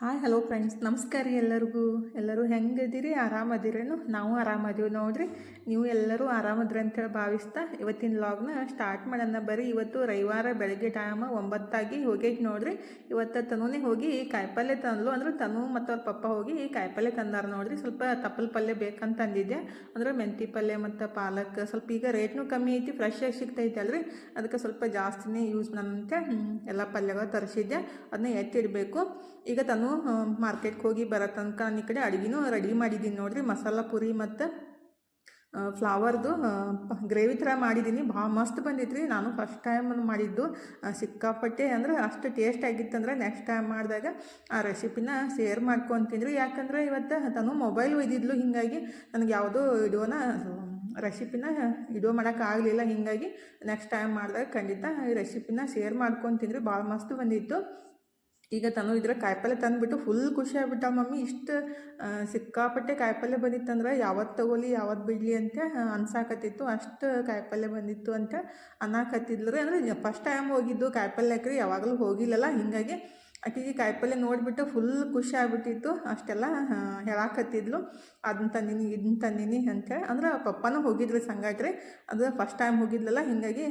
Hi hello friends ನಮಸ್ಕಾರ ರೀ ಎಲ್ಲರಿಗೂ. ಎಲ್ಲರೂ ಹೆಂಗದಿರಿ ಆರಾಮದಿರೇನು? ನಾವು ಆರಾಮದೀವಿ ನೋಡ್ರಿ. ನೀವು ಎಲ್ಲರೂ ಆರಾಮದ್ರಿ ಅಂತೇಳಿ ಭಾವಿಸ್ತಾ ಇವತ್ತಿನ ಲಾಗ್ನ ಸ್ಟಾರ್ಟ್ ಮಾಡೋಣ. ಬರೀ ಇವತ್ತು ರವಿವಾರ ಬೆಳಗ್ಗೆ ಟೈಮ್ ಒಂಬತ್ತಾಗಿ ಹೋಗೈತಿ ನೋಡ್ರಿ. ಇವತ್ತು ತನೂನೇ ಹೋಗಿ ಕಾಯಿಪಲ್ಯ ತಂದ್ಲು. ಅಂದ್ರೆ ತನು ಮತ್ತು ಅವ್ರ ಪಪ್ಪ ಹೋಗಿ ಕಾಯಿಪಲ್ಯ ತಂದಾರ ನೋಡ್ರಿ. ಸ್ವಲ್ಪ ತಪ್ಪಲ್ ಪಲ್ಯ ಬೇಕಂತ ಅಂದಿದ್ದೆ ಅಂದ್ರೆ ಮೆಂತಿ ಪಲ್ಯ ಮತ್ತು ಪಾಲಕ್ ಸ್ವಲ್ಪ ಈಗ ರೇಟ್ನು ಕಮ್ಮಿ ಐತಿ ಫ್ರೆಶ್ ಆಗಿ ಸಿಗ್ತೈತೆ ಅಲ್ರಿ. ಅದಕ್ಕೆ ಸ್ವಲ್ಪ ಜಾಸ್ತಿನೇ ಯೂಸ್ ಮಾಡಂತ ಎಲ್ಲ ಪಲ್ಯಗಳು ತರಿಸಿದ್ದೆ ಅದನ್ನ ಎತ್ತಿಡಬೇಕು ಈಗ ತಾನು ಮಾರ್ಕೆಟ್ಗೆ ಹೋಗಿ ಬರೋ ತನಕ ನನ್ನ ಈ ಕಡೆ ಅಡುಗೆನೂ ರೆಡಿ ಮಾಡಿದ್ದೀನಿ. ನೋಡಿರಿ, ಮಸಾಲ ಪುರಿ ಮತ್ತು ಫ್ಲವರ್ದು ಗ್ರೇವಿ ಥರ ಮಾಡಿದ್ದೀನಿ. ಭಾಳ ಮಸ್ತ್ ಬಂದಿತ್ತು ರೀ ನಾನು ಫಸ್ಟ್ ಟೈಮ್ ಮಾಡಿದ್ದು. ಸಿಕ್ಕಾಪಟ್ಟೆ ಅಂದ್ರೆ ಅಷ್ಟು ಟೇಸ್ಟ್ ಆಗಿತ್ತಂದ್ರೆ ನೆಕ್ಸ್ಟ್ ಟೈಮ್ ಮಾಡಿದಾಗ ಆ ರೆಸಿಪಿನ ಶೇರ್ ಮಾಡ್ಕೊತೀನಿ ರೀ ಯಾಕಂದ್ರೆ ಇವತ್ತು ತಾನು ಮೊಬೈಲ್ ಒಯ್ದಿದ್ಲು. ಹೀಗಾಗಿ ನನಗೆ ಯಾವುದೋ ವಿಡಿಯೋನ ರೆಸಿಪಿನ ವಿಡಿಯೋ ಮಾಡೋಕ್ಕಾಗಲಿಲ್ಲ ಹೀಗಾಗಿ ನೆಕ್ಸ್ಟ್ ಟೈಮ್ ಮಾಡಿದಾಗ ಖಂಡಿತ ಈ ರೆಸಿಪಿನ ಶೇರ್ ಮಾಡ್ಕೊತೀನಿ ರೀ ಭಾಳ ಮಸ್ತ್ ಬಂದಿತ್ತು. ಈಗ ತನು ಇದ್ರ ಕಾಯಿಪಲ್ಲೆ ತಂದುಬಿಟ್ಟು ಫುಲ್ ಖುಷಿ ಆಗ್ಬಿಟ್ಟ ಮಮ್ಮಿ. ಇಷ್ಟು ಸಿಕ್ಕಾಪಟ್ಟೆ ಕಾಯಿಪಲ್ಲೆ ಬಂದಿತ್ತಂದ್ರೆ ಯಾವತ್ತು ತಗೊಲಿ ಯಾವತ್ತು ಬಿಡಲಿ ಅಂತ ಅನ್ಸಾಕತ್ತಿತ್ತು. ಅಷ್ಟು ಕಾಯಿಪಲ್ಲೆ ಬಂದಿತ್ತು ಅಂತ ಅನ್ನಕತ್ತಿದ್ಲು. ರೀ ಅಂದರೆ, ಫಸ್ಟ್ ಟೈಮ್ ಹೋಗಿದ್ದು ಕಾಯಿಪಲ್ಯಕ್ಕೆ ರೀ ಯಾವಾಗಲೂ ಹೋಗಿಲ್ಲಲ್ಲ. ಹೀಗಾಗಿ ಆಕೆಗೆ ಕಾಯಿಪಲ್ಯ ನೋಡಿಬಿಟ್ಟು ಫುಲ್ ಖುಷಿ ಆಗ್ಬಿಟ್ಟಿತ್ತು. ಅಷ್ಟೆಲ್ಲ ಹೇಳಾಕತ್ತಿದ್ಲು. ಅದನ್ನ ತಂದಿನಿ, ಇದನ್ನ ತಂದಿನಿ ಅಂತೇಳಿ ಅಂದ್ರೆ ಪಪ್ಪನೂ ಹೋಗಿದ್ರಿ ಸಂಗಾಟ್ರಿ. ಅದು ಫಸ್ಟ್ ಟೈಮ್ ಹೋಗಿದ್ಲಲ್ಲ, ಹೀಗಾಗಿ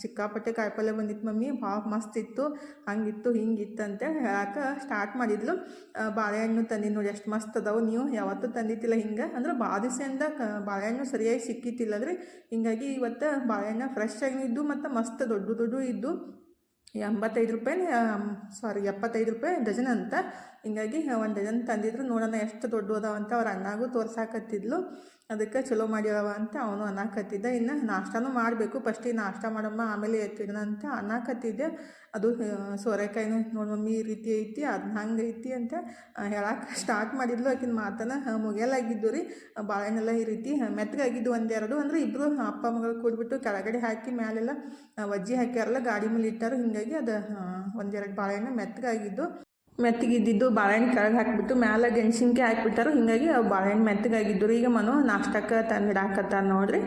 ಸಿಕ್ಕಾಪಟ್ಟೆ ಕಾಯಿಪಲ್ಯ ಬಂದಿತ್ತು ಮಮ್ಮಿ. ಭಾಳ ಮಸ್ತ್ ಇತ್ತು. ಹಂಗಿತ್ತು, ಹಿಂಗಿತ್ತು ಅಂತೇಳಿ ಹೇಳಕ್ಕೆ ಸ್ಟಾರ್ಟ್ ಮಾಡಿದ್ಲು. ಬಾಳೆಹಣ್ಣು ತಂದಿದ್ದು ನೋಡಿ, ಎಷ್ಟು ಮಸ್ತ್ ಅದಾವು ನೀವು. ಯಾವತ್ತೂ ತಂದಿತ್ತಿಲ್ಲ ಹಿಂಗೆ. ಅಂದ್ರೆ ಭಾಳ ದಿವಸದಿಂದ ಬಾಳೆಹಣ್ಣು ಸರಿಯಾಗಿ ಸಿಕ್ಕಿತ್ತಿಲ್ಲ ರೀ ಹಿಂಗಾಗಿ ಇವತ್ತು ಬಾಳೆಹಣ್ಣು ಫ್ರೆಶ್ ಆಗಿ ಇದ್ದು ಮತ್ತು ಮಸ್ತ್ ದೊಡ್ಡ ದೊಡ್ಡ ಇದ್ದು. ಎಂಬತ್ತೈದು ರೂಪಾಯಿ ಸಾರಿ ಎಪ್ಪತ್ತೈದು ರೂಪಾಯಿ ಡಜನ್ ಅಂತ. ಹಿಂಗಾಗಿ ಒಂದು ಡಜನ್ ತಂದಿದ್ರು, ನೋಡೋಣ ಎಷ್ಟು ದೊಡ್ಡ ಅದಾವಂತ ಅವ್ರ ಅಣ್ಣಾಗೂ ತೋರ್ಸಾಕತ್ತಿದ್ಲು. ಅದಕ್ಕೆ ಚಲೋ ಮಾಡ್ಯಾವ ಅಂತ ಅವನು ಅನ್ನಕತ್ತಿದ್ದ. ಇನ್ನು ನಾಷ್ಟನೂ ಮಾಡಬೇಕು ಫಸ್ಟಿಗೆ ನಾಷ್ಟ ಮಾಡಮ್ಮ, ಆಮೇಲೆ ಎತ್ತಿಡೋಣ ಅಂತ ಅನ್ನಕತ್ತಿದ್ದೆ. ಅದು ಸೋರೆಕಾಯಿನೂ ನೋಡಿ ಮಮ್ಮಿ ಈ ರೀತಿ ಐತಿ ಅದನ್ನ ಹಂಗೆ ಐತಿ ಅಂತ ಹೇಳಕ್ಕೆ ಸ್ಟಾರ್ಟ್ ಮಾಡಿದ್ಲು. ಆಕಿನ ಮಾತನ್ನ ಮುಗಿಯಲಾಗಿದ್ದು ರೀ. ಬಾಳೆಹಣ್ಣೆಲ್ಲ ಈ ರೀತಿ ಮೆತ್ತಗಾಗಿದ್ದು ಒಂದೆರಡು. ಅಂದರೆ ಇಬ್ಬರು ಅಪ್ಪ ಮಗಳು ಕೂಡ್ಬಿಟ್ಟು ಕೆಳಗಡೆ ಹಾಕಿ, ಮ್ಯಾಲೆಲ್ಲ ವಜ್ಜಿ ಹಾಕ್ಯಾರಲ್ಲ, ಗಾಡಿ ಮೇಲೆ ಇಟ್ಟಾರು. ಹಿಂಗಾಗಿ ಅದು ಒಂದೆರಡು ಬಾಳೆಹಣ್ಣು ಮೆತ್ತಗಾಗಿದ್ದು ಮೆತ್ತಗಿದ್ದಿದ್ದು ಬಾಳೆಹಣ್ಣು ಕೆಳಗೆ ಹಾಕಿಬಿಟ್ಟು ಮ್ಯಾಲೆ ಗೆಣಸಿನ್ಕಾಯಿ ಹಾಕಿಬಿಟ್ಟಾರು. ಹಿಂಗಾಗಿ ಅವು ಬಾಳೆಹಣ್ಣು ಮೆತ್ತಗಾಗಿದ್ದರು ಈಗ ಮನು ನಾಷ್ಟಕ್ಕೆ ತಂದಿಡಾಕತ್ತಾರ ನೋಡ್ರಿ.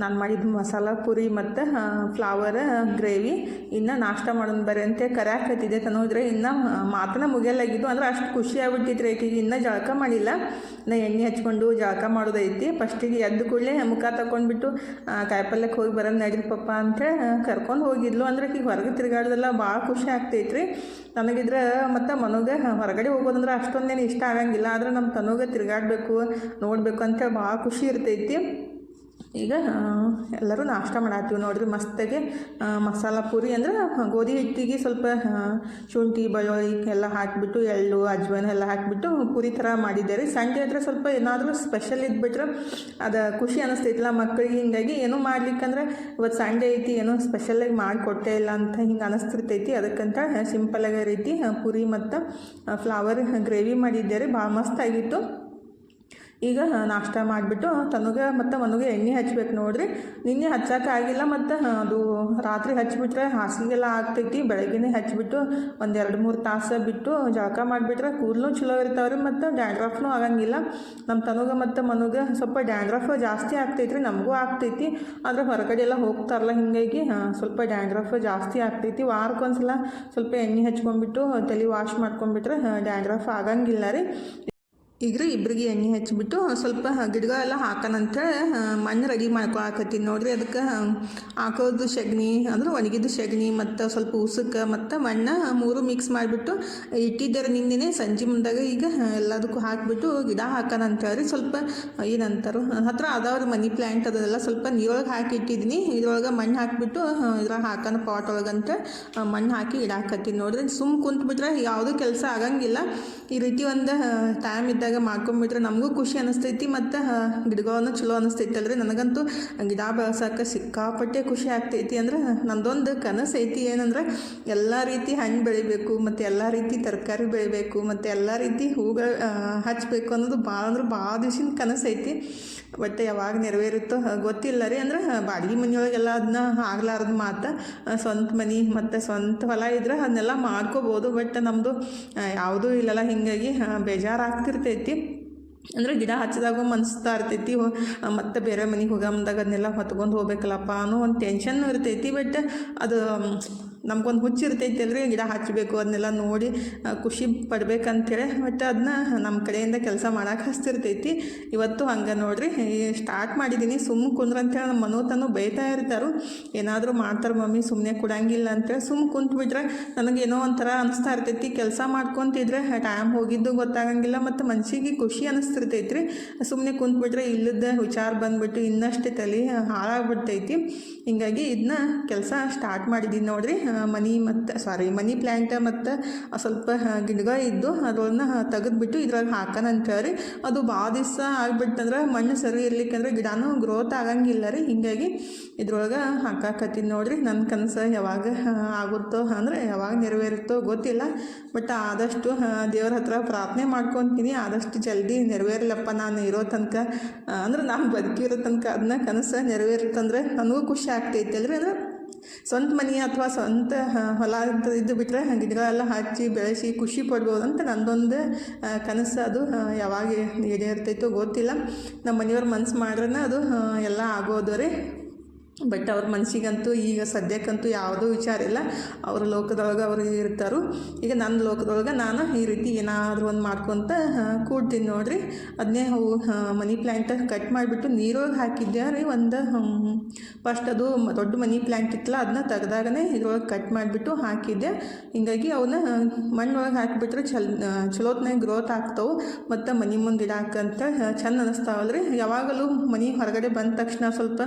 ನಾನು ಮಾಡಿದ ಮಸಾಲ ಪುರಿ ಮತ್ತು ಫ್ಲವರ್ ಗ್ರೇವಿ ಇನ್ನು ನಾಷ್ಟ ಮಾಡೋಣ ಬರೀ ಅಂತ ಕರ್ಯಾಕತ್ತಿದ್ದೆ ತನೋದ್ರೆ ಇನ್ನು ಮಾತನ್ನ ಮುಗಿಯಲಾಗಿದ್ದು ಅಂದ್ರೆ ಅಷ್ಟು ಖುಷಿ ಆಗ್ಬಿಟ್ಟಿತ್ತು ರೀ ಆಕೆಗೆ. ಇನ್ನೂ ಜಳಕ ಮಾಡಿಲ್ಲ. ನಾ ಎಣ್ಣೆ ಹಚ್ಕೊಂಡು ಜಳಕ ಮಾಡೋದೈತಿ. ಫಸ್ಟಿಗೆ ಎದ್ದು ಕೂಡಲೇ ಮುಖ ತಗೊಂಡ್ಬಿಟ್ಟು ಕಾಯಿಪಲ್ಯಕ್ಕೆ ಹೋಗಿ ಬರೋದು ನಡೀರಿ ಪಪ್ಪ ಅಂತ ಕರ್ಕೊಂಡು ಹೋಗಿದ್ಲು. ಅಂದ್ರೆ ಈಗ ಹೊರಗೆ ತಿರುಗಾಡೋದೆಲ್ಲ ಭಾಳ ಖುಷಿ ಆಗ್ತೈತ್ರಿ. ನನಗಿದ್ರೆ ಮತ್ತು ಮನುಗೆ ಹೊರಗಡೆ ಹೋಗೋದಂದ್ರೆ ಅಷ್ಟೊಂದೇನು ಇಷ್ಟ ಆಗಂಗಿಲ್ಲ. ಆದ್ರೆ ನಮ್ಮ ತನುಗೆ ತಿರುಗಾಡಬೇಕು, ನೋಡಬೇಕು ಅಂತೇಳಿ ಭಾಳ ಖುಷಿ ಇರ್ತೈತಿ. ಈಗ ಎಲ್ಲರೂ ನಾಷ್ಟ ಮಾಡತ್ತೀವಿ ನೋಡ್ರಿ, ಮಸ್ತಾಗಿ ಮಸಾಲ ಪೂರಿ ಅಂದ್ರೆ ಗೋಧಿ ಹಿಟ್ಟಿಗೆ ಸ್ವಲ್ಪ ಶುಂಠಿ, ಬೆಳ್ಳುಳ್ಳಿ ಎಲ್ಲ ಹಾಕಿಬಿಟ್ಟು, ಎಳ್ಳು, ಅಜ್ವಾನ ಎಲ್ಲ ಹಾಕಿಬಿಟ್ಟು ಪೂರಿ ಥರ ಮಾಡಿದ್ದೆ ರೀ. ಸಂಡೆ ಆದರೆ ಸ್ವಲ್ಪ ಏನಾದರೂ ಸ್ಪೆಷಲ್ ಇದ್ಬಿಟ್ರೆ ಅದು ಖುಷಿ ಅನ್ನಿಸ್ತೈತಿಲ್ಲ ಮಕ್ಕಳಿಗೆ ಹಿಂಗಾಗಿ ಏನೂ ಮಾಡ್ಲಿಕ್ಕಂದ್ರೆ ಇವತ್ತು ಸಂಡೆ ಐತಿ, ಏನೋ ಸ್ಪೆಷಲಾಗಿ ಮಾಡಿಕೊಟ್ಟೆ ಇಲ್ಲ ಅಂತ ಹಿಂಗೆ ಅನಿಸ್ತಿರ್ತೈತಿ. ಅದಕ್ಕಂತ ಸಿಂಪಲಾಗಿ ರೀತಿ ಪೂರಿ ಮತ್ತು ಫ್ಲವರ್ ಗ್ರೇವಿ ಮಾಡಿದ್ದೆ ರೀ. ಭಾಳ ಮಸ್ತಾಗಿತ್ತು ಈಗ ನಾಷ್ಟ ಮಾಡಿಬಿಟ್ಟು ತನಗೆ ಮತ್ತು ಮನಗೆ ಎಣ್ಣೆ ಹಚ್ಬೇಕು ನೋಡ್ರಿ. ನಿನ್ನೆ ಹಚ್ಚಕ್ಕೆ ಆಗಿಲ್ಲ ಮತ್ತು ಅದು ರಾತ್ರಿ ಹಚ್ಬಿಟ್ರೆ ಹಾಸಿಗೆಲ್ಲ ಆಗ್ತೈತಿ. ಬೆಳಗ್ಗೆ ಹಚ್ಚಿಬಿಟ್ಟು ಒಂದು ಎರಡು ಮೂರು ತಾಸು ಬಿಟ್ಟು ಜಳಕ ಮಾಡಿಬಿಟ್ರೆ ಕೂದಲು ಚಲೋ ಇರ್ತಾವ್ರಿ ಮತ್ತು ಡ್ಯಾಂಡ್ರಫ್ನೂ ಆಗಂಗಿಲ್ಲ. ನಮ್ಮ ತನಗೆ ಮತ್ತು ಮನಗೆ ಸ್ವಲ್ಪ ಡ್ಯಾಂಡ್ರಫ್ ಜಾಸ್ತಿ ಆಗ್ತೈತ್ರಿ, ನಮಗೂ ಆಗ್ತೈತಿ. ಆದರೆ ಹೊರಗಡೆ ಎಲ್ಲ ಹೋಗ್ತಾರಲ್ಲ ಹಿಂಗಾಗಿ ಸ್ವಲ್ಪ ಡ್ಯಾಂಡ್ರಫ್ ಜಾಸ್ತಿ ಆಗ್ತೈತಿ. ವಾರಕ್ಕೊಂದ್ಸಲ ಸ್ವಲ್ಪ ಎಣ್ಣೆ ಹಚ್ಕೊಂಡ್ಬಿಟ್ಟು, ತಲೆ ವಾಶ್ ಮಾಡ್ಕೊಂಡ್ಬಿಟ್ರೆ ಡ್ಯಾಂಡ್ರಫ್ ಆಗಂಗಿಲ್ಲ ರೀ. ಈಗ ಇಬ್ಬರಿಗೆ ಎಣ್ಣೆ ಹಚ್ಚಿಬಿಟ್ಟು ಸ್ವಲ್ಪ ಗಿಡಗಳೆಲ್ಲ ಹಾಕೋಣಂತೇಳಿ ಮಣ್ಣು ರೆಡಿ ಮಾಡ್ಕೊಳಕತ್ತೀನಿ ನೋಡಿರಿ. ಅದಕ್ಕೆ ಹಾಕೋದು ಸಗಣಿ ಅಂದ್ರೆ ಒಣಗಿದ್ದು ಸಗಣಿ ಮತ್ತು ಸ್ವಲ್ಪ ಉಸುಕ ಮತ್ತು ಮಣ್ಣು ಮೂರು ಮಿಕ್ಸ್ ಮಾಡಿಬಿಟ್ಟು ಇಟ್ಟಿದ್ದಾರೆ ನಿನ್ನೆ ಸಂಜೆ ಮುಂದಾಗ ಈಗ ಎಲ್ಲದಕ್ಕೂ ಹಾಕಿಬಿಟ್ಟು ಗಿಡ ಹಾಕೋಣ ಅಂತೇಳಿ ಸ್ವಲ್ಪ ಏನಂತಾರು ಹತ್ರ ಅದಾವ್ರಿ ಮನಿ ಪ್ಲ್ಯಾಂಟ್ ಅದೆಲ್ಲ ಸ್ವಲ್ಪ ನೀರೊಳಗೆ ಹಾಕಿ ಇಟ್ಟಿದ್ದೀನಿ. ಇದ್ರೊಳಗೆ ಮಣ್ಣು ಹಾಕಿಬಿಟ್ಟು ಇದ್ರಾಗ ಹಾಕೋಣ ಪಾಟ್ ಒಳಗಂತ ಮಣ್ಣು ಹಾಕಿ ಗಿಡ ಹಾಕತ್ತೀನಿ ನೋಡಿರಿ. ಸುಮ್ಮ ಕುಂತ್ಬಿಟ್ರೆ ಯಾವುದೂ ಕೆಲಸ ಆಗಂಗಿಲ್ಲ. ಈ ರೀತಿ ಒಂದು ಟೈಮ್ ಇದ್ದಾಗ ಮಾಡ್ಕೊಂಬಿಟ್ರೆ ನಮಗೂ ಖುಷಿ ಅನಿಸ್ತೈತಿ ಮತ್ತು ಗಿಡಗಳನ್ನು ಚಲೋ ಅನಿಸ್ತೈತಲ್ರಿ ನನಗಂತೂ ಗಿಡ ಬೆಳೆಸೋಕೆ ಸಿಕ್ಕಾಪಟ್ಟೆ ಖುಷಿ ಆಗ್ತೈತಿ ಅಂದ್ರೆ, ನಂದೊಂದು ಕನಸು ಐತಿ ಏನಂದ್ರೆ, ಎಲ್ಲ ರೀತಿ ಹಣ್ಣು ಬೆಳಿಬೇಕು, ಮತ್ತು ಎಲ್ಲ ರೀತಿ ತರಕಾರಿ ಬೆಳಿಬೇಕು, ಮತ್ತು ಎಲ್ಲ ರೀತಿ ಹೂಗಳು ಹಚ್ಚಬೇಕು ಅನ್ನೋದು ಭಾಳ ಅಂದ್ರೆ ಭಾಳ ದಿವ್ಸಿನ ಕನಸು ಐತಿ. ಬಟ್ ಯಾವಾಗ ನೆರವೇರುತ್ತೋ ಗೊತ್ತಿಲ್ಲ ರೀ ಅಂದ್ರೆ ಬಾಡಿಗೆ ಮನೆಯೊಳಗೆಲ್ಲ ಅದನ್ನ ಆಗ್ಲಾರ್ದ ಮಾತು ಸ್ವಂತ ಮನೆ ಮತ್ತು ಸ್ವಂತ ಹೊಲ ಇದ್ರೆ ಅದನ್ನೆಲ್ಲ ಮಾಡ್ಕೋಬೋದು. ಬಟ್ ನಮ್ಮದು ಯಾವುದೂ ಇಲ್ಲಲ್ಲ, ಹೀಗಾಗಿ ಬೇಜಾರಾಗ್ತಿರ್ತೈತಿ ಅಂದರೆ ಗಿಡ ಹಚ್ಚಿದಾಗ ಮನಸ್ತಾ ಇರ್ತೈತಿ. ಮತ್ತೆ ಬೇರೆ ಮನೆಗೆ ಹೋಗಿ ಅದನ್ನೆಲ್ಲ ಹೊತ್ಕೊಂಡು ಹೋಗ್ಬೇಕಲ್ಲಪ್ಪ ಅನ್ನೋ ಒಂದು ಟೆನ್ಷನ್ನು ಇರ್ತೈತಿ. ಬಟ್ ಅದು ನಮ್ಗೊಂದು ಹುಚ್ಚು ಇರ್ತೈತಿ ಅಲ್ರಿ ಗಿಡ ಹಚ್ಚಬೇಕು ಅದನ್ನೆಲ್ಲ ನೋಡಿ ಖುಷಿ ಪಡ್ಬೇಕಂತೇಳಿ. ಬಟ್ ಅದನ್ನ ನಮ್ಮ ಕಡೆಯಿಂದ ಕೆಲಸ ಮಾಡೋಕೆ ಹಚ್ತಿರ್ತೈತಿ ಇವತ್ತು ಹಂಗೆ ನೋಡಿರಿ ಸ್ಟಾರ್ಟ್ ಮಾಡಿದ್ದೀನಿ ಸುಮ್ಮ ಕುಂದ್ರ ಅಂತೇಳಿ ನಮ್ಮ ಮನೋತನು ಬೈತಾ ಇರ್ತಾರೆ. ಏನಾದರೂ ಮಾಡ್ತಾರೆ ಮಮ್ಮಿ ಸುಮ್ಮನೆ ಕೊಡಂಗಿಲ್ಲ ಅಂತೇಳಿ ಸುಮ್ಮ ಕುಂತ್ಬಿಟ್ರೆ ನನಗೇನೋ ಒಂಥರ ಅನಿಸ್ತಾ ಇರ್ತೈತಿ. ಕೆಲಸ ಮಾಡ್ಕೊತಿದ್ರೆ ಟೈಮ್ ಹೋಗಿದ್ದು ಗೊತ್ತಾಗಂಗಿಲ್ಲ ಮತ್ತು ಮನ್ಸಿಗೆ ಖುಷಿ ಅನಿಸ್ತಿರ್ತೈತಿ ರೀ ಸುಮ್ಮನೆ ಕುಂತ್ಬಿಟ್ರೆ ಇಲ್ಲದ ವಿಚಾರ ಬಂದ್ಬಿಟ್ಟು ಇನ್ನಷ್ಟು ತಲೆ ಹಾಳಾಗ್ಬಿಡ್ತೈತಿ. ಹಿಂಗಾಗಿ ಇದನ್ನ ಕೆಲಸ ಸ್ಟಾರ್ಟ್ ಮಾಡಿದ್ದೀನಿ ನೋಡ್ರಿ. ಮನಿ ಮತ್ತು ಸಾರಿ ಮನಿ ಪ್ಲ್ಯಾಂಟ್ ಮತ್ತು ಸ್ವಲ್ಪ ಗಿಡಗಳು ಇದ್ದು ಅದನ್ನ ತೆಗೆದುಬಿಟ್ಟು ಇದ್ರಾಗ ಹಾಕೋಣ ಅಂತೇಳಿ ಅದು ಭಾಳ ದಿವಸ ಆಗ್ಬಿಟ್ಟಂದ್ರೆ ಮಣ್ಣು ಸರಿ ಇರ್ಲಿಕ್ಕಂದ್ರೆ ಗಿಡನೂ ಗ್ರೋತ್ ಆಗಂಗಿಲ್ಲ ರೀ. ಹೀಗಾಗಿ ಇದ್ರೊಳಗೆ ಹಾಕಾಕತ್ತೀನಿ ನೋಡಿರಿ. ನನ್ನ ಕನಸು ಯಾವಾಗ ಆಗುತ್ತೋ ಅಂದರೆ ಯಾವಾಗ ನೆರವೇರುತ್ತೋ ಗೊತ್ತಿಲ್ಲ. ಬಟ್ ಆದಷ್ಟು ದೇವ್ರ ಹತ್ರ ಪ್ರಾರ್ಥನೆ ಮಾಡ್ಕೊತೀನಿ. ಆದಷ್ಟು ಜಲ್ದಿ ನೆರವೇರಲಪ್ಪ. ನಾನು ಇರೋ ತನಕ, ಅಂದ್ರೆ ನಾನು ಬದುಕಿರೋ ತನಕ ಅದನ್ನ ಕನಸು ನೆರವೇರುತ್ತಂದ್ರೆ ನನಗೂ ಖುಷಿ ಆಗ್ತೈತೆ ಅಲ್ರಿ ಅಂದ್ರೆ ಸ್ವಂತ ಮನೆ ಅಥವಾ ಸ್ವಂತ ಹೊಲ ಅಂತ ಇದ್ದು ಬಿಟ್ಟರೆ ಗಿಡಗಳೆಲ್ಲ ಹಚ್ಚಿ ಬೆಳೆಸಿ ಖುಷಿ ಪಡ್ಬೋದು ಅಂತ ನಂದೊಂದು ಕನಸು ಅದು ಯಾವಾಗ ಇರ್ತೈತೋ ಗೊತ್ತಿಲ್ಲ. ನಮ್ಮ ಮನೆಯವ್ರ ಮನ್ಸು ಮಾಡ್ರೆ ಅದು ಎಲ್ಲ ಆಗೋದು ರೀ. ಬಟ್ ಅವ್ರ ಮನಸ್ಸಿಗಂತೂ ಈಗ ಸದ್ಯಕ್ಕಂತೂ ಯಾವುದೂ ವಿಚಾರ ಇಲ್ಲ. ಅವ್ರ ಲೋಕದೊಳಗೆ ಅವರು ಇರ್ತಾರೋ. ಈಗ ನನ್ನ ಲೋಕದೊಳಗೆ ನಾನು ಈ ರೀತಿ ಏನಾದರೂ ಒಂದು ಮಾಡ್ಕೊತ ಕೂಡ್ತೀನಿ ನೋಡಿರಿ. ಅದನ್ನೇ ಅವು ಮನಿ ಪ್ಲ್ಯಾಂಟ್ ಕಟ್ ಮಾಡಿಬಿಟ್ಟು ನೀರೊಳಗೆ ಹಾಕಿದ್ದೆ ರೀ ಒಂದು ಫಸ್ಟ್ ಅದು ದೊಡ್ಡ ಮನಿ ಪ್ಲ್ಯಾಂಟ್ ಇತ್ತಲ್ಲ ಅದನ್ನ ತೆಗ್ದಾಗನೇ ಇದ್ರೊಳಗೆ ಕಟ್ ಮಾಡಿಬಿಟ್ಟು ಹಾಕಿದ್ದೆ. ಹಿಂಗಾಗಿ ಅವನ್ನ ಮಣ್ಣೊಳಗೆ ಹಾಕಿಬಿಟ್ರೆ ಚಲ್ ಚಲೋತ್ನಾಗ ಗ್ರೋತ್ ಆಗ್ತಾವೆ. ಮತ್ತು ಮನೆ ಮುಂದೆ ಇಡಾಕಂತ ಚಂದ ರೀ ಯಾವಾಗಲೂ ಮನೆ ಹೊರಗಡೆ ಬಂದ ತಕ್ಷಣ ಸ್ವಲ್ಪ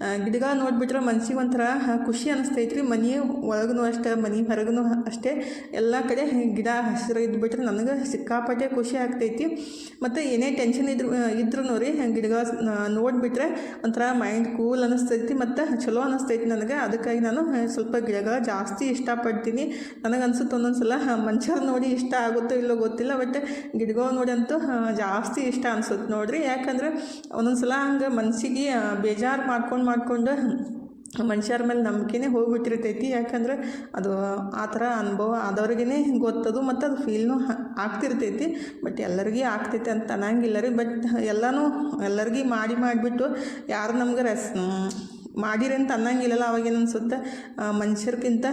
ಆ, ಗಿಡಗಳು ನೋಡಿಬಿಟ್ರೆ ಮನ್ಸಿಗೆ ಒಂಥರ ಖುಷಿ ಖುಷಿ ಅನಿಸ್ತೈತ್ರಿ. ಮನೆ ಒಳಗೂ ಅಷ್ಟೇ, ಮನೆ ಹೊರಗೂ ಅಷ್ಟೇ. ಎಲ್ಲ ಕಡೆ ಗಿಡ, ಹಸಿರು ಇದ್ಬಿಟ್ರೆ ನನಗೆ ಸಿಕ್ಕಾಪಟ್ಟೆ ಖುಷಿ ಆಗ್ತೈತಿ. ಮತ್ತು ಏನೇ ಟೆನ್ಷನ್ ಇದ್ರು ಇದ್ರೂ ರೀ, ಗಿಡಗಳು ನೋಡಿಬಿಟ್ರೆ ಒಂಥರ ಮೈಂಡ್ ಕೂಲ್ ಅನಿಸ್ತೈತಿ. ಮತ್ತು ಚಲೋ ಅನಿಸ್ತೈತಿ ನನಗೆ. ಅದಕ್ಕಾಗಿ ನಾನು ಸ್ವಲ್ಪ ಗಿಡಗಳ ಜಾಸ್ತಿ ಇಷ್ಟಪಡ್ತೀನಿ. ನನಗೆ ಅನಿಸುತ್ತೆ ಒಂದೊಂದು ಸಲ ಮನುಷ್ಯರು ನೋಡಿ ಇಷ್ಟ ಆಗುತ್ತೋ ಇಲ್ಲೋ ಗೊತ್ತಿಲ್ಲ. ಬಟ್ ಗಿಡಗಳು ನೋಡಿ ಅಂತೂ ಜಾಸ್ತಿ ಇಷ್ಟ ಅನ್ಸುತ್ತೆ ನೋಡ್ರಿ. ಯಾಕಂದ್ರೆ ಒಂದೊಂದು ಸಲ ಹಂಗೆ ಮನಸ್ಸಿಗೆ ಬೇಜಾರು ಮಾಡ್ಕೊಂಡು ಮಾಡ್ಕೊಂಡು ಮನುಷ್ಯರ ಮೇಲೆ ನಂಬಿಕೆನೇ ಹೋಗ್ಬಿಟ್ಟಿರ್ತೈತಿ. ಯಾಕಂದ್ರೆ ಅದು ಆ ಥರ ಅನುಭವ ಆದವ್ರಿಗೇ ಗೊತ್ತದು ಮತ್ತು ಅದು ಫೀಲ್ನು ಆಗ್ತಿರ್ತೈತಿ. ಬಟ್ ಎಲ್ಲರಿಗೂ ಆಗ್ತೈತಿ ಅಂತ ಅನ್ನಂಗಿಲ್ಲ ರೀ. ಬಟ್ ಎಲ್ಲನೂ ಎಲ್ಲರಿಗೂ ಮಾಡಿ ಮಾಡಿಬಿಟ್ಟು ಯಾರು ನಮ್ಗೆ ರೆಸ್ ಮಾಡಿರಿ ಅಂತ ಅನ್ನಂಗಿಲ್ಲಲ್ಲ. ಅವಾಗೇನು ಅನ್ಸುತ್ತೆ? ಮನುಷ್ಯರ್ಕಿಂತ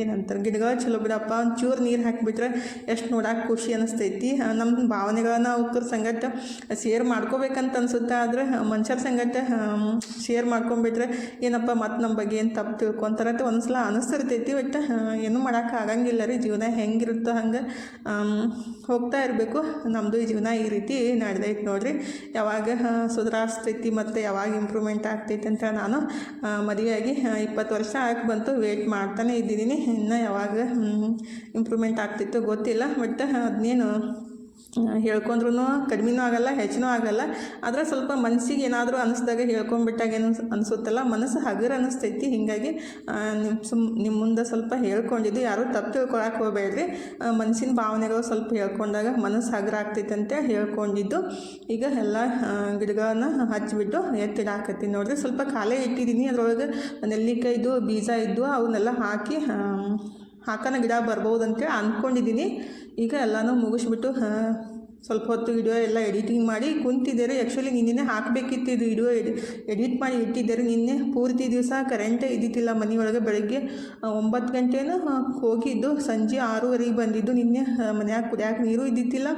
ಏನಂತಾರೆ? ಗಿಡಗಳು ಚಲೋ ಬಿಡಪ್ಪ ಒಂಚೂರು ನೀರು ಹಾಕಿಬಿಟ್ರೆ ಎಷ್ಟು ನೋಡಕ್ಕೆ ಖುಷಿ ಅನಿಸ್ತೈತಿ. ನಮ್ಮ ಭಾವನೆಗಳನ್ನ ಅವ್ರ ಸಂಗಟ ಶೇರ್ ಮಾಡ್ಕೋಬೇಕಂತ ಅನ್ಸುತ್ತೆ. ಆದರೆ ಮನುಷ್ಯರ ಸಂಗಟ ಶೇರ್ ಮಾಡ್ಕೊಂಬಿಟ್ರೆ ಏನಪ್ಪ ಮತ್ತು ನಮ್ಮ ಬಗ್ಗೆ ಏನು ತಪ್ಪು ತಿಳ್ಕೊಂತಾರೆ ಅಂತ ಒಂದ್ಸಲ ಅನಿಸ್ತಿರ್ತೈತಿ. ಬಟ್ ಏನೂ ಮಾಡೋಕೆ ಆಗಂಗಿಲ್ಲ ರೀ. ಜೀವನ ಹೆಂಗಿರುತ್ತೋ ಹಂಗೆ ಹೋಗ್ತಾ ಇರಬೇಕು. ನಮ್ಮದು ಜೀವನ ಈ ರೀತಿ ನಡೆದೈತೆ ನೋಡ್ರಿ. ಯಾವಾಗ ಸುಧಾರಿಸ್ತೈತಿ ಮತ್ತು ಯಾವಾಗ ಇಂಪ್ರೂವ್ಮೆಂಟ್ ಆಗ್ತೈತಿ ಅಂತ ನಾನು ಮದುವೆಯಾಗಿ ಇಪ್ಪತ್ತು ವರ್ಷ ಆಗಿ ಬಂತು. ವೇಟ್ ಮಾಡ್ತಾನೆ ಇದ್ದೀನಿ ಇನ್ನು ಯಾವಾಗ ಇಂಪ್ರೂವ್ಮೆಂಟ್ ಆಗ್ತಿತ್ತು ಗೊತ್ತಿಲ್ಲ ಬಟ್ ಅದನ್ನೇನು ಹೇಳ್ಕೊಂಡ್ರು ಕಡಿಮೆನೂ ಆಗಲ್ಲ, ಹೆಚ್ಚಿನೂ ಆಗಲ್ಲ. ಆದರೆ ಸ್ವಲ್ಪ ಮನಸ್ಸಿಗೆ ಏನಾದರೂ ಅನಿಸ್ದಾಗ ಹೇಳ್ಕೊಂಡ್ಬಿಟ್ಟಾಗ ಏನು ಅನಿಸುತ್ತಲ್ಲ, ಮನಸ್ಸು ಹಗುರ ಅನಿಸ್ತೈತಿ. ಹೀಗಾಗಿ ನಿಮ್ಮ ಸುಮ್ ನಿಮ್ಮ ಮುಂದೆ ಸ್ವಲ್ಪ ಹೇಳ್ಕೊಂಡಿದ್ದು. ಯಾರೂ ತಪ್ಪು ತಿಳ್ಕೊಳಕ್ಕೆ ಹೋಗಬೇಡ್ರಿ. ಮನಸ್ಸಿನ ಭಾವನೆಗಳು ಸ್ವಲ್ಪ ಹೇಳ್ಕೊಂಡಾಗ ಮನಸ್ಸು ಹಗುರ ಆಗ್ತೈತೆ ಅಂತ ಹೇಳ್ಕೊಂಡಿದ್ದು. ಈಗ ಎಲ್ಲ ಗಿಡಗಳನ್ನ ಹಚ್ಚಿಬಿಟ್ಟು ಎತ್ತಿಡಾಕತ್ತೀನಿ ನೋಡ್ರಿ. ಸ್ವಲ್ಪ ಖಾಲಿ ಇಟ್ಟಿದ್ದೀನಿ. ಅದರೊಳಗೆ ನೆಲ್ಲಿಕಾಯ್ದು, ಬೀಜ ಇದ್ದು, ಅವನ್ನೆಲ್ಲ ಹಾಕಿ ಹಾಕೋಣ ಗಿಡ ಬರ್ಬೋದು ಅಂತೇಳಿ ಅಂದ್ಕೊಂಡಿದ್ದೀನಿ ಈಗ ಎಲ್ಲನೂ ಮುಗಿಸ್ಬಿಟ್ಟು ಸ್ವಲ್ಪ ಹೊತ್ತು ವಿಡಿಯೋ ಎಲ್ಲ ಎಡಿಟಿಂಗ್ ಮಾಡಿ ಕುಂತಿದ್ದಾರೆ ಆ್ಯಕ್ಚುಲಿ ನಿನ್ನೆ ಹಾಕಬೇಕಿತ್ತು ಇದು ವಿಡಿಯೋ ಎಡಿ ಎಡಿಟ್ ಮಾಡಿ ಇಟ್ಟಿದ್ದಾರೆ ನಿನ್ನೆ ಪೂರ್ತಿ ದಿವಸ ಕರೆಂಟೇ ಇದ್ದಿದ್ದಿಲ್ಲ ಮನೆಯೊಳಗೆ ಬೆಳಗ್ಗೆ. ಒಂಬತ್ತು ಗಂಟೆನೂ ಹೋಗಿದ್ದು. ಸಂಜೆ ಆರೂವರೆಗೆ ಬಂದಿದ್ದು. ನಿನ್ನೆ ಮನೆಯಾಗ ಕುಡಿಯೋಕೆ ನೀರು ಇದ್ದಿದ್ದಿಲ್ಲ.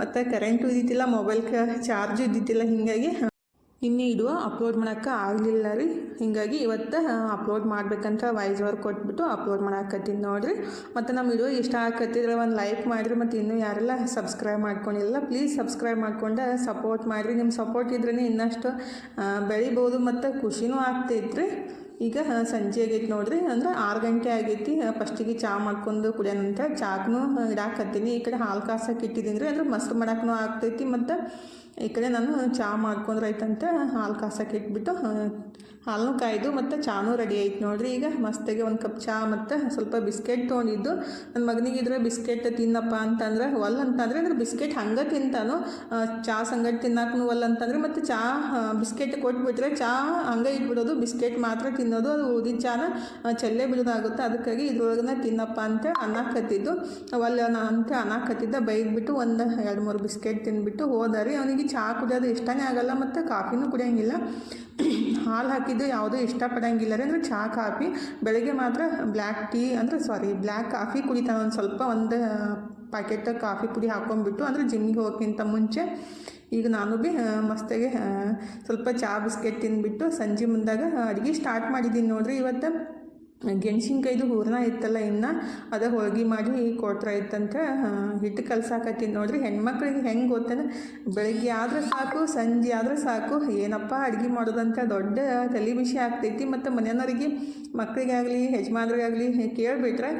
ಮತ್ತು ಕರೆಂಟು ಇದ್ದಿದ್ದಿಲ್ಲ ಮೊಬೈಲ್ ಚಾರ್ಜು ಇದ್ದಿದ್ದಿಲ್ಲ. ಹೀಗಾಗಿ ನಿನ್ನೆ ಇಡುವ ಅಪ್ಲೋಡ್ ಮಾಡೋಕ್ಕೆ ಆಗಲಿಲ್ಲ ರೀ. ಹೀಗಾಗಿ ಇವತ್ತು ಅಪ್ಲೋಡ್ ಮಾಡಬೇಕಂತ ವಾಯ್ಸ್ ಓವರ್ ಕೊಟ್ಬಿಟ್ಟು ಅಪ್ಲೋಡ್ ಮಾಡಾಕತ್ತೀನಿ ನೋಡಿರಿ. ಮತ್ತು ನಮ್ಮ ವಿಡಿಯೋ ಇಷ್ಟ ಆಗತ್ತಿದ್ರೆ ಒಂದು ಲೈಕ್ ಮಾಡಿರಿ, ಮತ್ತು ಇನ್ನೂ ಯಾರೆಲ್ಲ ಸಬ್ಸ್ಕ್ರೈಬ್ ಮಾಡ್ಕೊಂಡಿಲ್ಲ ಪ್ಲೀಸ್ ಸಬ್ಸ್ಕ್ರೈಬ್ ಮಾಡ್ಕೊಂಡು ಸಪೋರ್ಟ್ ಮಾಡಿರಿ. ನಿಮ್ಮ ಸಪೋರ್ಟ್ ಇದ್ರೇ ಇನ್ನಷ್ಟು ಬೆಳಿಬೋದು ಮತ್ತು ಖುಷಿನೂ ಆಗ್ತೈತ್ರಿ. ಈಗ ಸಂಜೆ ಆಗೈತಿ ನೋಡಿರಿ. ಅಂದ್ರೆ ಆರು ಗಂಟೆ ಆಗೈತಿ ಫಸ್ಟಿಗೆ ಚಹಾ ಮಾಡ್ಕೊಂಡು ಕುಡಿಯೋಣಂತ ಚಾಕ್ನೂ ಇಡಾಕತ್ತೀನಿ. ಈ ಕಡೆ ಹಾಲು ಕಾಸಕ್ಕೆ ಇಟ್ಟಿದ್ದೀನಿ ರೀ, ಅಂದ್ರೆ ಮೊಸರು ಮಾಡೋಕ್ಕೂ ಆಗ್ತೈತಿ. ಮತ್ತು ಈ ಕಡೆ ನಾನು ಚಹಾ ಮಾಡ್ಕೊಂಡ್ರೆ ಆಯ್ತಂತ ಹಾಲು ಕಾಸಕ್ಕೆ ಇಟ್ಬಿಟ್ಟು ಹಾಲು ಕಾಯ್ದು ಮತ್ತು ಚಹಾನೂ ರೆಡಿ ಆಯ್ತು ನೋಡ್ರಿ. ಈಗ ಮಸ್ತಾಗಿ ಒಂದು ಕಪ್ ಚಹಾ ಮತ್ತು ಸ್ವಲ್ಪ ಬಿಸ್ಕೆಟ್ ತೊಗೊಂಡಿದ್ದು. ನನ್ನ ಮಗನಿಗಿದ್ರೆ ಬಿಸ್ಕೆಟ್ ತಿನ್ನಪ್ಪ ಅಂತಂದ್ರೆ ಒಲ್ಲ ಅಂತಂದರೆ, ಅಂದ್ರೆ ಬಿಸ್ಕೆಟ್ ಹಂಗೆ ತಿಂತಾನು. ಚಹಾ ಸಂಗಟ್ ತಿನ್ನಕ್ಕೂ ಒಲ್ಲ ಅಂತಂದರೆ, ಮತ್ತು ಚಹಾ ಬಿಸ್ಕೆಟ್ ಕೊಟ್ಬಿಟ್ರೆ ಚಹಾ ಹಂಗೆ ಇಟ್ಬಿಡೋದು. ಬಿಸ್ಕೆಟ್ ಮಾತ್ರ ತಿನ್ನೋದು, ಅದು ಉಳಿದಿದ್ದ ಚಹಾನ ಚೆಲ್ಲೇ ಬಿಡೋದಾಗುತ್ತೆ. ಅದಕ್ಕಾಗಿ ಇದ್ರೊಳಗನ ತಿನ್ನಪ್ಪ ಅಂತ ಅನ್ನಕತ್ತಿದ್ದು. ಅವಲ್ಲ ಅಂತ ಅನ್ನಕತ್ತಿದ್ದ ಬೈದ್ಬಿಟ್ಟು ಒಂದು ಎರಡು ಮೂರು ಬಿಸ್ಕೆಟ್ ತಿಂದ್ಬಿಟ್ಟು ಹೋದಾರಿ ರೀ. ಚಹಾ ಕುಡಿಯೋದು ಇಷ್ಟನೇ ಆಗಲ್ಲ, ಮತ್ತು ಕಾಫಿನೂ ಕುಡಿಯೋಂಗಿಲ್ಲ. ಹಾಲು ಹಾಕಿದ್ದು ಯಾವುದೂ ಇಷ್ಟಪಡೋಂಗಿಲ್ಲ ರೀ. ಅಂದರೆ ಚಹಾ, ಕಾಫಿ, ಬೆಳಗ್ಗೆ ಮಾತ್ರ ಬ್ಲ್ಯಾಕ್ ಟೀ ಅಂದರೆ ಸಾರಿ ಬ್ಲ್ಯಾಕ್ ಕಾಫಿ ಕುಡಿತಾನೆ. ಒಂದು ಸ್ವಲ್ಪ ಒಂದು ಪ್ಯಾಕೆಟ್ ಕಾಫಿ ಪುಡಿ ಹಾಕ್ಕೊಂಡ್ಬಿಟ್ಟು ಅಂದರೆ ಜಿಮ್ಮಿಗೆ ಹೋಗೋಕ್ಕಿಂತ ಮುಂಚೆ ಈಗ ನಾನು ಭೀ ಮಸ್ತಾಗಿ ಸ್ವಲ್ಪ ಚಹಾ ಬಿಸ್ಕೆಟ್ ತಿಂದ್ಬಿಟ್ಟು ಸಂಜೆ ಮುಂದಾಗ ಅಡುಗೆ ಸ್ಟಾರ್ಟ್ ಮಾಡಿದ್ದೀನಿ ನೋಡಿರಿ ಇವತ್ತು. ಗೆಣಸಿನ್ಕಾಯ್ದು ಹೂರ್ಣ ಇತ್ತಲ್ಲ ಇನ್ನು, ಅದ ಹೋಳ್ಗೆ ಮಾಡಿ ಕೊಟ್ರ ಇತ್ತಂತ ಹಿಟ್ಟು ಕಲ್ಸಾಕತ್ತೀನಿ ನೋಡ್ರಿ. ಹೆಣ್ಮಕ್ಳಿಗೆ ಹೆಂಗೆ ಗೊತ್ತೇನೆ? ಬೆಳಗ್ಗೆ ಆದ್ರೆ ಸಾಕು, ಸಂಜೆ ಆದ್ರೆ ಸಾಕು. ಏನಪ್ಪ ಅಡುಗೆ ಮಾಡೋದಂತ ದೊಡ್ಡ ತಲೆ ಬಿಸಿ ಆಗ್ತೈತಿ. ಮತ್ತು ಮನೆಯವ್ರಿಗೆ ಮಕ್ಕಳಿಗಾಗಲಿ ಯಜಮಾನ್ರಿಗಾಗಲಿ ಕೇಳಿಬಿಟ್ರೆ,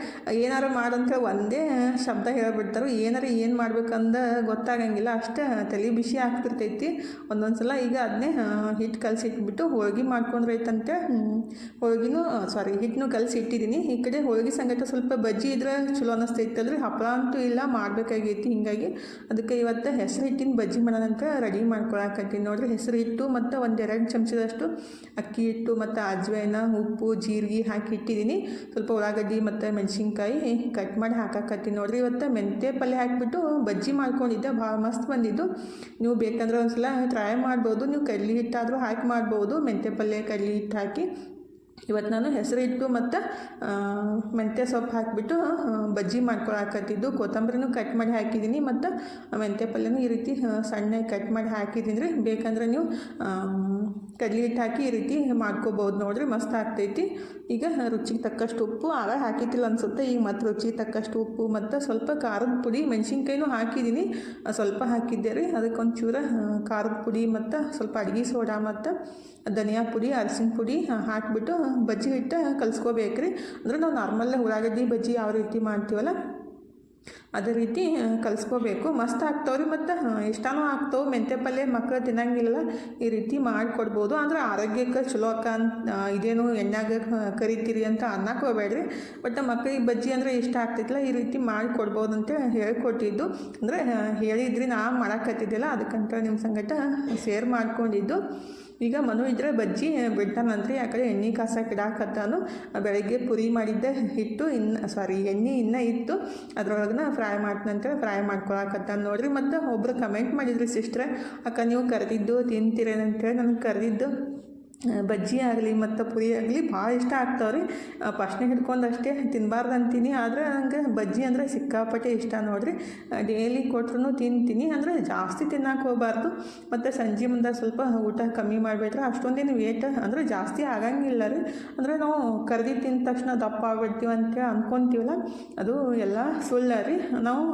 ಏನಾರು ಮಾಡಂತ ಒಂದೇ ಶಬ್ದ ಹೇಳ್ಬಿಡ್ತಾರೆ. ಏನಾರು ಏನು ಮಾಡ್ಬೇಕಂದ ಗೊತ್ತಾಗಂಗಿಲ್ಲ. ಅಷ್ಟು ತಲೆ ಬಿಸಿ ಆಗ್ತಿರ್ತೈತಿ. ಒಂದೊಂದು ಸಲ ಈಗ ಅದನ್ನೇ ಹಿಟ್ಟು ಕಲಸಿಟ್ಬಿಟ್ಟು ಹೋಳ್ಗೆ ಮಾಡ್ಕೊಂಡ್ರೈತಂತೆ ಹೋಳ್ಗಿನೂ ಸಾರಿ ಹಿಟ್ಟನ್ನು ಕಲಸಿ ಇಟ್ಟಿದ್ದೀನಿ ಈ ಕಡೆ ಹೋಳಿಗೆ ಸಂಗಟ ಸ್ವಲ್ಪ ಬಜ್ಜಿ ಇದ್ರೆ ಚಲೋ ಅನ್ನಿಸ್ತೈತೆ ಅಲ್ರಿ. ಹಪ್ಪಳ ಅಂತೂ ಇಲ್ಲ, ಮಾಡಬೇಕಾಗೈತಿ ಹಿಂಗಾಗಿ. ಅದಕ್ಕೆ ಇವತ್ತು ಹೆಸರು ಹಿಟ್ಟಿನ ಬಜ್ಜಿ ಮಾಡೋಣಂತ ರೆಡಿ ಮಾಡ್ಕೊಳಕತ್ತೀನಿ ನೋಡಿರಿ, ಹೆಸರು ಹಿಟ್ಟು ಮತ್ತು ಒಂದೆರಡು ಚಮಚದಷ್ಟು ಅಕ್ಕಿ ಹಿಟ್ಟು ಮತ್ತು ಅಜ್ವೈನ ಉಪ್ಪು, ಜೀರಿಗೆ ಹಾಕಿ ಇಟ್ಟಿದ್ದೀನಿ ಸ್ವಲ್ಪ ಉಳ್ಳಾಗಡ್ಡಿ ಮತ್ತು ಮೆಣಸಿನ್ಕಾಯಿ ಕಟ್ ಮಾಡಿ ಹಾಕಕತ್ತೀನಿ ನೋಡಿರಿ, ಇವತ್ತು ಮೆಂತ್ಯ ಪಲ್ಯ ಹಾಕಿಬಿಟ್ಟು ಬಜ್ಜಿ ಮಾಡ್ಕೊಂಡಿದ್ದೆ. ಭಾಳ ಮಸ್ತ್ ಬಂದಿದ್ದು. ನೀವು ಬೇಕಂದ್ರೆ ಒಂದ್ಸಲ ಟ್ರೈ ಮಾಡ್ಬೋದು. ನೀವು ಕಡ್ಲಿ ಹಿಟ್ಟಾದರೂ ಹಾಕಿ ಮಾಡ್ಬೋದು. ಮೆಂತ್ಯ ಪಲ್ಯ, ಕಡ್ಲಿ ಹಿಟ್ಟು ಹಾಕಿ. ಇವತ್ತು ನಾನು ಹೆಸರಿಟ್ಟು ಮತ್ತು ಮೆಂತ್ಯ ಸೊಪ್ಪು ಹಾಕಿಬಿಟ್ಟು ಬಜ್ಜಿ ಮಾಡ್ಕೊಳಕತ್ತಿದ್ದು ಕೊತ್ತಂಬರಿನೂ ಕಟ್ ಮಾಡಿ ಹಾಕಿದ್ದೀನಿ. ಮತ್ತು ಮೆಂತ್ಯ ಪಲ್ಯನೂ ಈ ರೀತಿ ಸಣ್ಣಗೆ ಸಣ್ಣ ಕಟ್ ಮಾಡಿ ಹಾಕಿದ್ದೀನಿ ರೀ. ಬೇಕಂದ್ರೆ ನೀವು ಕಡ್ಲಿ ಹಿಟ್ಟು ಹಾಕಿ ಈ ರೀತಿ ಮಾಡ್ಕೋಬೋದು ನೋಡ್ರಿ ಮಸ್ತ್ ಆಗ್ತೈತಿ. ಈಗ ರುಚಿಗೆ ತಕ್ಕಷ್ಟು ಉಪ್ಪು ಆಗ ಹಾಕಿತಿಲ್ಲ ಅನ್ಸುತ್ತೆ. ಈಗ ಮತ್ತು ರುಚಿಗೆ ತಕ್ಕಷ್ಟು ಉಪ್ಪು ಮತ್ತು ಸ್ವಲ್ಪ ಖಾರದ ಪುಡಿ ಮೆಣಸಿನ್ಕಾಯಿನೂ ಹಾಕಿದ್ದೀನಿ. ಸ್ವಲ್ಪ ಹಾಕಿದ್ದೆ ರೀ. ಅದಕ್ಕೆ ಒಂಚೂರು ಆ, ಖಾರದ ಪುಡಿ ಮತ್ತು ಸ್ವಲ್ಪ ಅಡುಗೆ ಸೋಡಾ ಮತ್ತು ಧನಿಯಾ ಪುಡಿ ಅರಸಿನ ಪುಡಿ ಹಾಕಿಬಿಟ್ಟು ಬಜ್ಜಿ ಹಿಟ್ಟು ಕಲಿಸ್ಕೋಬೇಕ್ರಿ. ಅಂದ್ರೆ ನಾವು ನಾರ್ಮಲ್ ಉಳ್ಳಾಗಡ್ಡಿ ಬಜ್ಜಿ ಯಾವ ರೀತಿ ಮಾಡ್ತೀವಲ್ಲ ಅದೇ ರೀತಿ ಕಲಿಸ್ಕೋಬೇಕು. ಮಸ್ತ್ ಆಗ್ತಾವ್ರಿ ಮತ್ತು. ಇಷ್ಟನೂ ಆಗ್ತವೆ. ಮೆಂತ್ಯ ಪಲ್ಯ ಮಕ್ಕಳು ತಿನ್ನಂಗಿಲ್ಲ ಈ ರೀತಿ ಮಾಡಿಕೊಡ್ಬೋದು. ಅಂದ್ರೆ ಆರೋಗ್ಯಕ್ಕೆ ಚಲೋ ಅಕ್ಕ ಅಂತ ಇದೇನು ಎಣ್ಣೆಗೆ ಕರಿತೀರಿ ಅಂತ ಅನ್ನಕ್ಕೆ ಹೋಗ್ಬೇಡ್ರಿ ಬಟ್ ಮಕ್ಕಳಿಗೆ ಬಜ್ಜಿ ಅಂದರೆ ಇಷ್ಟ ಆಗ್ತಿತ್ತಲ್ಲ ಈ ರೀತಿ ಮಾಡಿಕೊಡ್ಬೋದು ಅಂತ ಹೇಳ್ಕೊಟ್ಟಿದ್ದು. ಅಂದರೆ ಹೇಳಿದ್ರಿ, ನಾ ಮಾಡಾಕತ್ತಿದ್ದಿಲ್ಲ. ಅದಕ್ಕಂತ ನಿಮ್ಮ ಸಂಗಟ ಶೇರ್ ಮಾಡ್ಕೊಂಡಿದ್ದು. ಈಗ ಮನು ಇದ್ದರೆ ಬಜ್ಜಿ ಬಿಡ್ತಾನಂತ್ರಿ ಕಡೆ ಎಣ್ಣೆ ಕಾಸಕ್ಕೆ ಇಡಾಕತ್ತಾನು ಬೆಳಗ್ಗೆ ಪುರಿ ಮಾಡಿದ್ದೆ ಹಿಟ್ಟು, ಇನ್ನು ಸಾರಿ ಎಣ್ಣೆ ಇನ್ನೂ ಇತ್ತು. ಅದರೊಳಗನ ಫ್ರೈ ಮಾಡ್ತಂತೇಳಿ ಫ್ರೈ ಮಾಡ್ಕೊಳಕತ್ತಾನ ನೋಡ್ರಿ. ಮತ್ತು ಒಬ್ಬರು ಕಮೆಂಟ್ ಮಾಡಿದ್ರಿ, ಸಿಸ್ಟ್ರೆ, ಅಕ್ಕ ನೀವು ಕರೆದಿದ್ದು ತಿಂತೀರೇನಂತೇಳಿ ನನಗೆ ಕರೆದಿದ್ದು. ಬಜ್ಜಿ ಆಗಲಿ ಮತ್ತು ಪುರಿ ಆಗಲಿ ಭಾಳ ಇಷ್ಟ ಆಗ್ತಾವ್ರಿ ಫಸ್ಟ್ನೇ ಹಿಡ್ಕೊಂಡು ಅಷ್ಟೇ ತಿನ್ನಬಾರ್ದು ಅಂತೀನಿ ಆದರೆ ನಂಗೆ ಬಜ್ಜಿ ಅಂದರೆ ಸಿಕ್ಕಾಪಟ್ಟೆ ಇಷ್ಟ ನೋಡಿರಿ. ಡೈಲಿ ಕೊಟ್ರು ತಿಂತೀನಿ. ಅಂದರೆ ಜಾಸ್ತಿ ತಿನ್ನಕ್ಕೆ ಹೋಗಬಾರ್ದು. ಮತ್ತು ಸಂಜೆ ಮುಂದೆ ಸ್ವಲ್ಪ ಊಟ ಕಮ್ಮಿ ಮಾಡಿಬಿಟ್ರೆ ಅಷ್ಟೊಂದೇನು ವೇಟ್ ಅಂದರೆ ಜಾಸ್ತಿ ಆಗಂಗಿಲ್ಲ ರೀ. ಅಂದರೆ ನಾವು ಕರ್ದಿ ತಿಂದ ತಕ್ಷಣ ದಪ್ಪ ಆಗ್ಬಿಡ್ತೀವಿ ಅಂತ ಅಂದ್ಕೊತೀವಲ್ಲ ಅದು ಎಲ್ಲ ಸುಳ್ಳ ರೀ. ನಾವು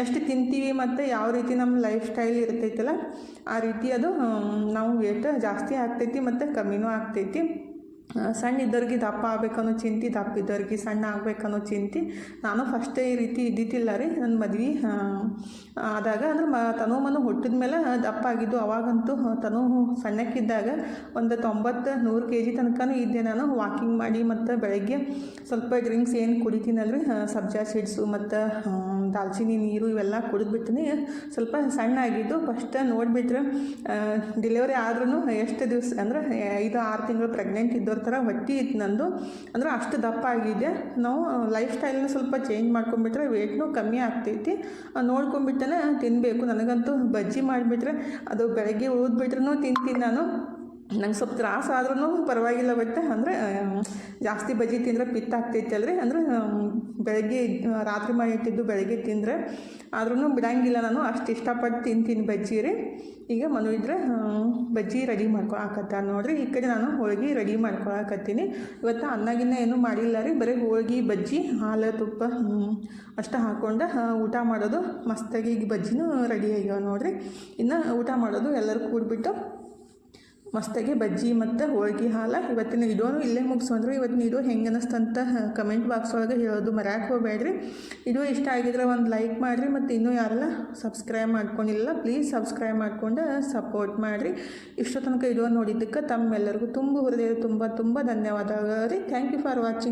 ಎಷ್ಟು ತಿಂತೀವಿ ಮತ್ತು ಯಾವ ರೀತಿ ನಮ್ಮ ಲೈಫ್ ಸ್ಟೈಲ್ ಇರ್ತೈತಲ್ಲ, ಆ ರೀತಿ ಅದು ನಾವು ವೇಟ್ ಜಾಸ್ತಿ ಆಗ್ತೈತಿ ಮತ್ತು ಕಮ್ಮಿನೂ ಆಗ್ತೈತಿ. ಸಣ್ಣ ಇದ್ದವ್ರಿಗೆ ದಪ್ಪ ಆಗ್ಬೇಕನ್ನೋ ಚಿಂತೆ, ದಪ್ಪ ಇದ್ದವ್ರಿಗೆ ಸಣ್ಣ ಆಗ್ಬೇಕನ್ನೋ ಚಿಂತೆ. ನಾನು ಫಸ್ಟೇ ಈ ರೀತಿ ಇದ್ದಿದ್ದಿಲ್ಲ ರೀ ನನ್ನ ಮದ್ವೆ ಆದಾಗ ಅಂದ್ರೆ ಮ ತನು ಮನು ಹುಟ್ಟಿದ ಮೇಲೆ ದಪ್ಪ ಆಗಿದ್ದು ಅವಾಗಂತೂ ತನು ಸಣ್ಣಕ್ಕಿದ್ದಾಗ ಒಂದು ತೊಂಬತ್ತು ನೂರು ಕೆ ಜಿ ತನಕನೂ ಇದ್ದೆ ನಾನು. ವಾಕಿಂಗ್ ಮಾಡಿ ಮತ್ತು ಬೆಳಗ್ಗೆ ಸ್ವಲ್ಪ ಡ್ರಿಂಕ್ಸ್ ಏನು ಕುಡಿತೀನಲ್ರಿ ಸಬ್ಜಾ ಸೀಡ್ಸು ಮತ್ತು ದಾಲ್ಚಿನ್ನಿ ನೀರು ಇವೆಲ್ಲ ಕುಡಿದ್ಬಿಟ್ಟಿನಿ ಸ್ವಲ್ಪ ಸಣ್ಣ ಆಗಿದ್ದು ಫಸ್ಟ್ ನೋಡಿಬಿಟ್ರೆ ಡೆಲಿವರಿ ಆದ್ರೂ ಎಷ್ಟು ದಿವಸ ಅಂದ್ರೆ ಐದು ಆರು ತಿಂಗಳು ಪ್ರೆಗ್ನೆಂಟ್ ಇದ್ದೋರ ಥರ ಹೊಟ್ಟಿ ಇತ್ತು ನಂದು. ಅಂದ್ರೆ ಅಷ್ಟು ದಪ್ಪ ಆಗಿದೆ ನಾವು ಲೈಫ್ ಸ್ಟೈಲ್ನ ಸ್ವಲ್ಪ ಚೇಂಜ್ ಮಾಡ್ಕೊಂಡ್ಬಿಟ್ರೆ ವೇಟ್ನೂ ಕಮ್ಮಿ ಆಗ್ತೈತಿ. ನೋಡ್ಕೊಂಡ್ಬಿಟ್ಟನೆ ತಿನ್ನಬೇಕು ನನಗಂತೂ ಬಜ್ಜಿ ಮಾಡಿಬಿಟ್ರೆ ಅದು ಬೆಳಗ್ಗೆ ಉಳಿದ್ಬಿಟ್ರೂ ತಿಂತೀನಿ ನಾನು. ನಂಗೆ ಸ್ವಲ್ಪ ತ್ರಾಸ ಆದ್ರೂ ಪರವಾಗಿಲ್ಲ ಬಟ್ ಅಂದರೆ ಜಾಸ್ತಿ ಬಜ್ಜಿ ತಿಂದರೆ ಪಿತ್ತ ಆಗ್ತೈತಿ ಅಲ್ರಿ? ಅಂದ್ರೆ ಬೆಳಗ್ಗೆ ರಾತ್ರಿ ಮಾಡಿ ಇಟ್ಟಿದ್ದು ಬೆಳಗ್ಗೆ ತಿಂದರೆ ಆದ್ರೂ ಬಿಡಂಗಿಲ್ಲ ನಾನು. ಅಷ್ಟು ಇಷ್ಟಪಟ್ಟು ತಿಂತೀನಿ ಬಜ್ಜಿ ರೀ. ಈಗ ಮನು ಇದ್ರೆ ಬಜ್ಜಿ ರೆಡಿ ಮಾಡ್ಕೊಳಕತ್ತಾರ ನೋಡ್ರಿ. ಈ ಕಡೆ ನಾನು ಹೋಳ್ಗೆ ರೆಡಿ ಮಾಡ್ಕೊಳಕತ್ತೀನಿ. ಇವತ್ತು ಅನ್ನಗಿನ್ನ ಏನೂ ಮಾಡಿಲ್ಲ ರೀ. ಬರೀ ಹೋಳ್ಗೆ, ಬಜ್ಜಿ, ಹಾಲು, ತುಪ್ಪ ಅಷ್ಟು ಹಾಕ್ಕೊಂಡು ಊಟ ಮಾಡೋದು ಮಸ್ತಾಗಿ ಈಗ ಬಜ್ಜಿನೂ ರೆಡಿ ಆಗ್ಯಾವ ನೋಡಿರಿ. ಇನ್ನು ಊಟ ಮಾಡೋದು ಎಲ್ಲರೂ ಕೂಡ್ಬಿಟ್ಟು ಮಸ್ತಾಗಿ ಬಜ್ಜಿ ಮತ್ತು ಹೋಳಿಗೆ ಹಾಲು. ಇವತ್ತಿನ ವಿಡಿಯೋನು ಇಲ್ಲೇ ಮುಗಿಸೋಂದ್ರೆ ಇವತ್ತಿನ ವಿಡಿಯೋ ಹೆಂಗೆ ಅನ್ನಿಸ್ತಂತ ಕಮೆಂಟ್ ಬಾಕ್ಸ್ ಒಳಗೆ ಹೇಳೋದು ಮರ್ಯಾಕೆ ಹೋಗಬೇಡ್ರಿ. ಇದು ಇಷ್ಟ ಆಗಿದ್ರೆ ಒಂದು ಲೈಕ್ ಮಾಡಿರಿ ಮತ್ತು ಇನ್ನೂ ಯಾರೆಲ್ಲ ಸಬ್ಸ್ಕ್ರೈಬ್ ಮಾಡ್ಕೊಂಡಿಲ್ಲ ಪ್ಲೀಸ್ ಸಬ್ಸ್ಕ್ರೈಬ್ ಮಾಡ್ಕೊಂಡು ಸಪೋರ್ಟ್ ಮಾಡಿರಿ. ಇಷ್ಟೋ ತನಕ ವಿಡಿಯೋ ನೋಡಿದ್ದಕ್ಕೆ ತಮ್ಮೆಲ್ಲರಿಗೂ ತುಂಬ ಹೃದಯ ತುಂಬ ತುಂಬ ಧನ್ಯವಾದಗಳು ರೀ. Thank you for watching